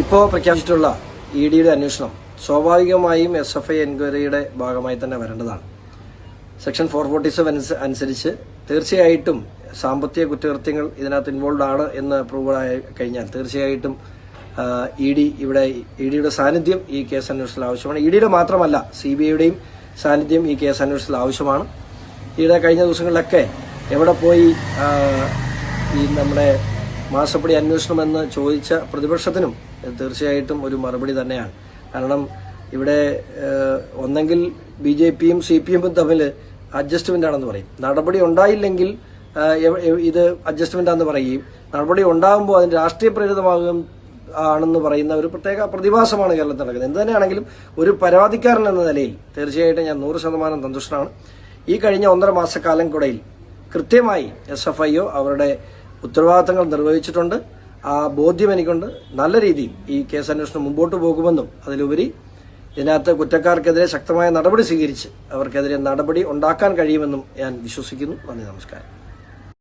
ഇപ്പോൾ പ്രഖ്യാപിച്ചിട്ടുള്ള ഇ ഡിയുടെ അന്വേഷണം സ്വാഭാവികമായും എസ് എഫ് ഐ എൻക്വയറിയുടെ ഭാഗമായി തന്നെ വരേണ്ടതാണ്. സെക്ഷൻ ഫോർ ഫോർട്ടി സെവൻ അനുസരിച്ച് തീർച്ചയായിട്ടും സാമ്പത്തിക കുറ്റകൃത്യങ്ങൾ ഇതിനകത്ത് ഇൻവോൾവ് ആണ് എന്ന് പ്രൂവ് കഴിഞ്ഞാൽ തീർച്ചയായിട്ടും ഇ ഡി ഇവിടെ ഇ ഡിയുടെ സാന്നിധ്യം ഈ കേസ് അന്വേഷണത്തിൽ ആവശ്യമാണ്. ഇ ഡിയുടെ മാത്രമല്ല സി ബി ഐയുടെയും സാന്നിധ്യം ഈ കേസ് അന്വേഷണത്തിൽ ആവശ്യമാണ്. ഈയിടെ കഴിഞ്ഞ ദിവസങ്ങളിലൊക്കെ എവിടെ പോയി ഈ നമ്മുടെ മാസപ്പടി അന്വേഷണമെന്ന് ചോദിച്ച പ്രതിപക്ഷത്തിനും തീർച്ചയായിട്ടും ഒരു മറുപടി തന്നെയാണ്. കാരണം ഇവിടെ ഒന്നെങ്കിൽ ബി ജെ പിയും സി പി എമ്മും തമ്മിൽ അഡ്ജസ്റ്റ്മെന്റ് ആണെന്ന് പറയും. നടപടി ഉണ്ടായില്ലെങ്കിൽ ഇത് അഡ്ജസ്റ്റ്മെന്റ് ആണെന്ന് പറയുകയും നടപടി ഉണ്ടാകുമ്പോൾ അതിന് രാഷ്ട്രീയ പ്രേരിതമാകും ആണെന്ന് പറയുന്ന ഒരു പ്രത്യേക പ്രതിഭാസമാണ് കേരളത്തിൽ നടക്കുന്നത്. എന്ത് തന്നെയാണെങ്കിലും ഒരു പരാതിക്കാരൻ എന്ന നിലയിൽ തീർച്ചയായിട്ടും ഞാൻ നൂറ് ശതമാനം സന്തുഷ്ടനാണ്. ഈ കഴിഞ്ഞ ഒന്നര മാസക്കാലം കൂടെയിൽ കൃത്യമായി എസ് എഫ് ഐ ഒ അവരുടെ ഉത്തരവാദിത്തങ്ങൾ നിർവഹിച്ചിട്ടുണ്ട്. ആ ബോധ്യം എനിക്കുണ്ട്. നല്ല രീതിയിൽ ഈ കേസ് അന്വേഷണം മുമ്പോട്ട് പോകുമെന്നും അതിലുപരി ഇതിനകത്ത് കുറ്റക്കാർക്കെതിരെ ശക്തമായ നടപടി സ്വീകരിച്ച് അവർക്കെതിരെ നടപടി ഉണ്ടാക്കാൻ കഴിയുമെന്നും ഞാൻ വിശ്വസിക്കുന്നു. നന്ദി നമസ്കാരം.